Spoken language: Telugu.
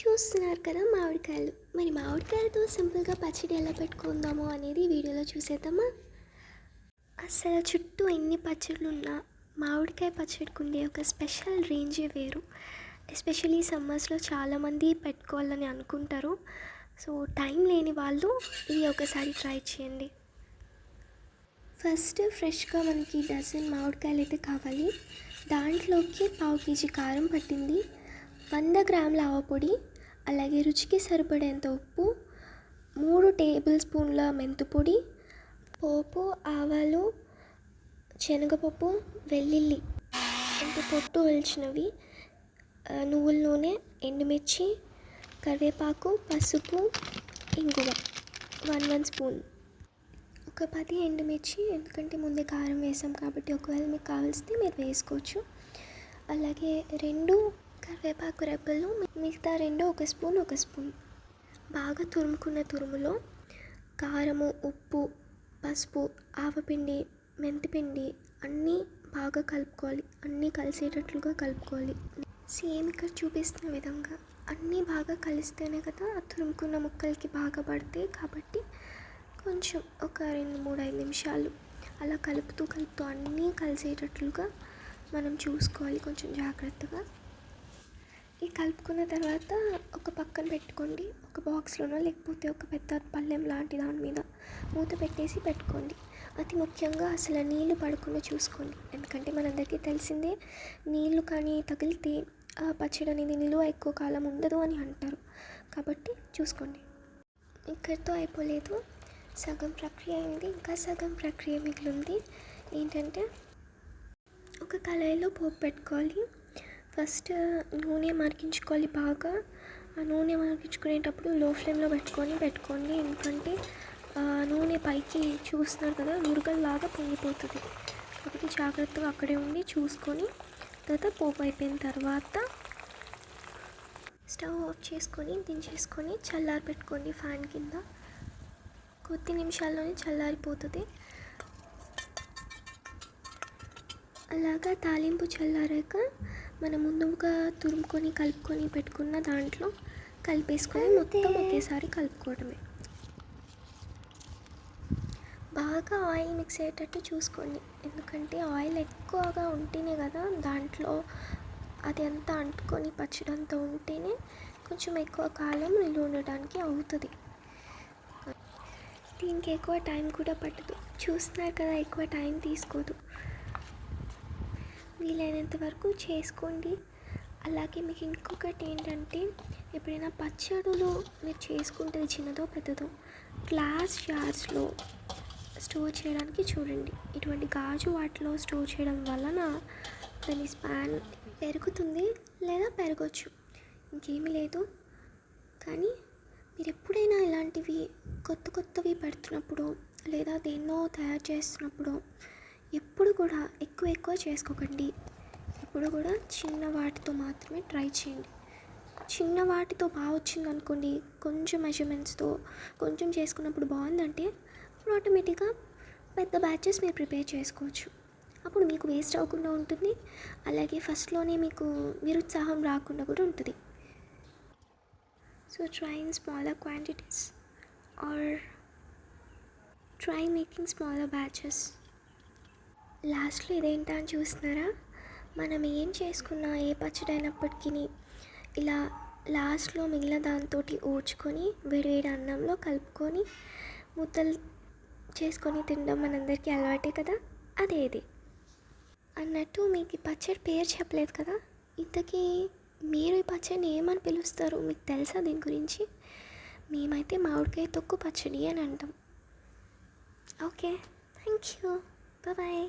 చూస్తున్నారు కదా మామిడికాయలు. మరి మామిడికాయలతో సింపుల్గా పచ్చడి ఎలా పెట్టుకుందామో అనేది వీడియోలో చూసేద్దామా? అసలు చుట్టూ ఎన్ని పచ్చళ్ళు ఉన్నా మామిడికాయ పచ్చడికి ఉండే ఒక స్పెషల్ రేంజే వేరు. ఎస్పెషలీ సమ్మర్స్లో చాలామంది పెట్టుకోవాలని అనుకుంటారు. సో టైం లేని వాళ్ళు ఇది ఒకసారి ట్రై చేయండి. ఫస్ట్ ఫ్రెష్గా మనకి డజన్ మామిడికాయలు అయితే కావాలి. దాంట్లోకి పావు కేజీ కారం పట్టింది. వంద గ్రాముల ఆవపొడి అలాగే రుచికి సరిపడేంత ఉప్పు మూడు టేబుల్ స్పూన్ల మెంతుపొడి పోపు ఆవాలు శనగపప్పు వెల్లుల్లి అంటే పొట్టు ఒలిచినవి నువ్వుల నూనె ఎండుమిర్చి కరివేపాకు పసుపు ఇంగువ వన్ వన్ స్పూన్. ఒక పది ఎండుమిర్చి ఎందుకంటే ముందే కారం వేసాం కాబట్టి ఒకవేళ మీకు కావాల్సితే మీరు వేసుకోవచ్చు. అలాగే రెండు కరివేపాకు రెబ్బలు మిగతా రెండు ఒక స్పూన్ ఒక స్పూన్. బాగా తురుముకున్న తురుములో కారము ఉప్పు పసుపు ఆవపిండి మెంతిపిండి అన్నీ బాగా కలుపుకోవాలి. అన్నీ కలిసేటట్లుగా కలుపుకోవాలి. సేమ్ ఇక్కడ చూపిస్తున్న విధంగా అన్నీ బాగా కలిస్తేనే కదా ఆ తురుముకున్న ముక్కలకి బాగా పడతాయి. కాబట్టి కొంచెం ఒక రెండు మూడు ఐదు నిమిషాలు అలా కలుపుతూ కలుపుతూ అన్నీ కలిసేటట్లుగా మనం చూసుకోవాలి. కొంచెం జాగ్రత్తగా ఈ కలుపుకున్న తర్వాత ఒక పక్కన పెట్టుకోండి. ఒక బాక్స్లోనో లేకపోతే ఒక పెద్ద పళ్ళెం లాంటి దాని మీద మూత పెట్టేసి పెట్టుకోండి. అతి ముఖ్యంగా అసలు నీళ్ళు పడకుండా చూసుకోండి. ఎందుకంటే మనందరికీ తెలిసిందే నీళ్ళు కానీ తగిలితే పచ్చడి అనేది నిలువ ఎక్కువ కాలం ఉండదు అని అంటారు. కాబట్టి చూసుకోండి. ఇక్కడితో అయిపోలేదు. సగం ప్రక్రియ అయింది. ఇంకా సగం ప్రక్రియ మిగిలింది. ఏంటంటే ఒక కళాయిలో పోపు పెట్టుకోవాలి. ఫస్ట్ నూనె మరిగించుకోవాలి బాగా. ఆ నూనె మరిగించుకునేటప్పుడు లో ఫ్లేమ్లో పెట్టుకొని పెట్టుకోండి. ఎందుకంటే నూనె పైకి చూస్తున్నారు కదా నురగల్లాగా పొంగిపోతుంది. కాబట్టి జాగ్రత్తగా అక్కడే ఉండి చూసుకొని తర్వాత పోపు అయిపోయిన తర్వాత స్టవ్ ఆఫ్ చేసుకొని దించేసుకొని చల్లారి పెట్టుకోండి ఫ్యాన్ కింద. కొద్ది నిమిషాల్లోనే చల్లారిపోతుంది. అలాగా తాలింపు చల్లారాక మనం ముందుగా తురుముకొని కలుపుకొని పెట్టుకున్న దాంట్లో కలిపేసుకొని మొత్తం ఒకేసారి కలుపుకోవడమే. బాగా ఆయిల్ మిక్స్ అయ్యేటట్టు చూసుకోండి. ఎందుకంటే ఆయిల్ ఎక్కువగా ఉంటేనే కదా దాంట్లో అది అంతా అంటుకొని పచ్చడి అంతా ఉంటేనే కొంచెం ఎక్కువ కాలం నిల్వ ఉండడానికి అవుతుంది. దీనికి ఎక్కువ టైం కూడా పట్టదు. చూస్తున్నారు కదా ఎక్కువ టైం తీసుకోదు. వీలైనంత వరకు చేసుకోండి. అలాగే మీకు ఇంకొకటి ఏంటంటే ఎప్పుడైనా పచ్చడులు మీరు చేసుకుంటే చిన్నదో పెద్దదో గ్లాస్ జార్స్లో స్టోర్ చేయడానికి చూడండి. ఇటువంటి గాజు వాటిలో స్టోర్ చేయడం వలన దాని స్పాన్ పెరుగుతుంది లేదా పెరగచ్చు. ఇంకేమీ లేదు. కానీ మీరు ఎప్పుడైనా ఇలాంటివి కొత్త కొత్తవి పెడుతున్నప్పుడు లేదా దేన్నో తయారు చేస్తున్నప్పుడు ఎప్పుడు కూడా ఎక్కువ ఎక్కువ చేసుకోకండి. ఎప్పుడు కూడా చిన్న వాటితో మాత్రమే ట్రై చేయండి. చిన్న వాటితో బాగా వచ్చింది అనుకోండి కొంచెం మెజర్మెంట్స్తో కొంచెం చేసుకున్నప్పుడు బాగుందంటే అప్పుడు ఆటోమేటిక్గా పెద్ద బ్యాచెస్ మీరు ప్రిపేర్ చేసుకోవచ్చు. అప్పుడు మీకు వేస్ట్ అవ్వకుండా ఉంటుంది. అలాగే ఫస్ట్లోనే మీకు నిరుత్సాహం రాకుండా కూడా ఉంటుంది. So try in smaller quantities or try making smaller batches లాస్ట్లో ఇదేంటా అని చూస్తున్నారా? మనం ఏం చేసుకున్నా ఏ పచ్చడి అయినప్పటికీ ఇలా లాస్ట్లో మిగిలిన దాంతో ఊడ్చుకొని వేడివేడి అన్నంలో కలుపుకొని ముద్దలు చేసుకొని తినడం మనందరికీ అలవాటే కదా? అదే ఇది. అన్నట్టు మీకు ఈ పచ్చడి పేరు చెప్పలేదు కదా? ఇంతకీ మీరు ఈ పచ్చడిని ఏమని పిలుస్తారు? మీకు తెలుసా దీని గురించి? మేమైతే మామిడికాయ తొక్కు పచ్చడి అని అంటాం. ఓకే. Thank you. బాయ్.